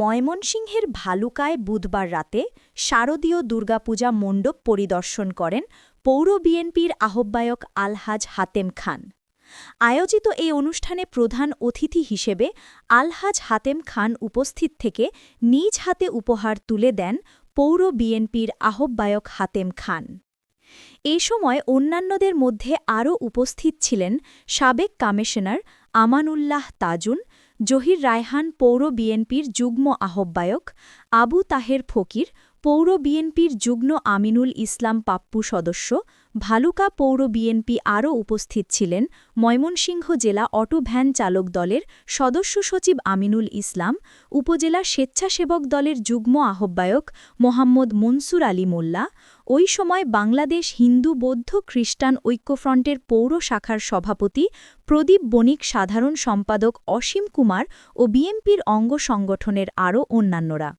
ময়মনসিংহের ভালুকায় বুধবার রাতে শারদীয় দুর্গাপূজা মণ্ডপ পরিদর্শন করেন পৌর বিএনপির আহ্বায়ক আলহাজ হাতেম খান। আয়োজিত এই অনুষ্ঠানে প্রধান অতিথি হিসেবে আলহাজ হাতেম খান উপস্থিত থেকে নিজ হাতে উপহার তুলে দেন পৌর বিএনপির আহ্বায়ক হাতেম খান। এ সময় অন্যান্যদের মধ্যে আরও উপস্থিত ছিলেন সাবেক কমিশনার আমানুল্লাহ তাজুন জহির রায়হান পৌর বিএনপির যুগ্ম আহ্বায়ক আবু তাহের ফকির পৌর বিএনপির যুগ্ম আমিনুল ইসলাম পাপ্পু সদস্য, ভালুকা পৌর বিএনপি আরও উপস্থিত ছিলেন ময়মনসিংহ জেলা অটো ভ্যান চালক দলের সদস্য সচিব আমিনুল ইসলাম, উপজেলা স্বেচ্ছাসেবক দলের যুগ্ম আহ্বায়ক মোহাম্মদ মনসুর আলী মোল্লা, ওই সময় বাংলাদেশ হিন্দু বৌদ্ধ খ্রিস্টান ঐক্যফ্রন্টের পৌর শাখার সভাপতি প্রদীপ বণিক, সাধারণ সম্পাদক অসীম কুমার ও বিএনপির অঙ্গ সংগঠনের আরও অন্যান্যরা।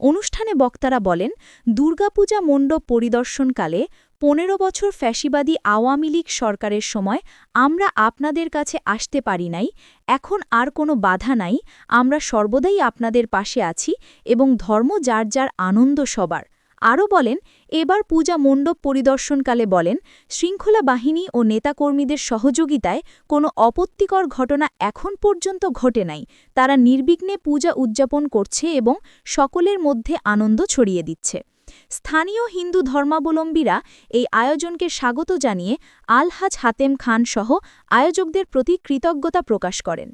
অনুষ্ঠানে বক্তারা বলেন, দুর্গাপূজা মণ্ডপ পরিদর্শনকালে পনেরো বছর ফ্যাসিবাদী আওয়ামী লীগ সরকারের সময় আমরা আপনাদের কাছে আসতে পারি নাই, এখন আর কোনো বাধা নাই, আমরা সর্বদাই আপনাদের পাশে আছি এবং ধর্ম যার যার আনন্দ সবার। আরও বলেন, এবার পূজা মণ্ডপ পরিদর্শনকালে বলেন, শৃঙ্খলা বাহিনী ও নেতাকর্মীদের সহযোগিতায় কোনো অপত্তিকর ঘটনা এখন পর্যন্ত ঘটে নাই। তারা নির্বিঘ্নে পূজা উদযাপন করছে এবং সকলের মধ্যে আনন্দ ছড়িয়ে দিচ্ছে। স্থানীয় হিন্দু ধর্মাবলম্বীরা এই আয়োজনকে স্বাগত জানিয়ে আলহাজ হাতেম খান সহ আয়োজকদের প্রতি কৃতজ্ঞতা প্রকাশ করেন।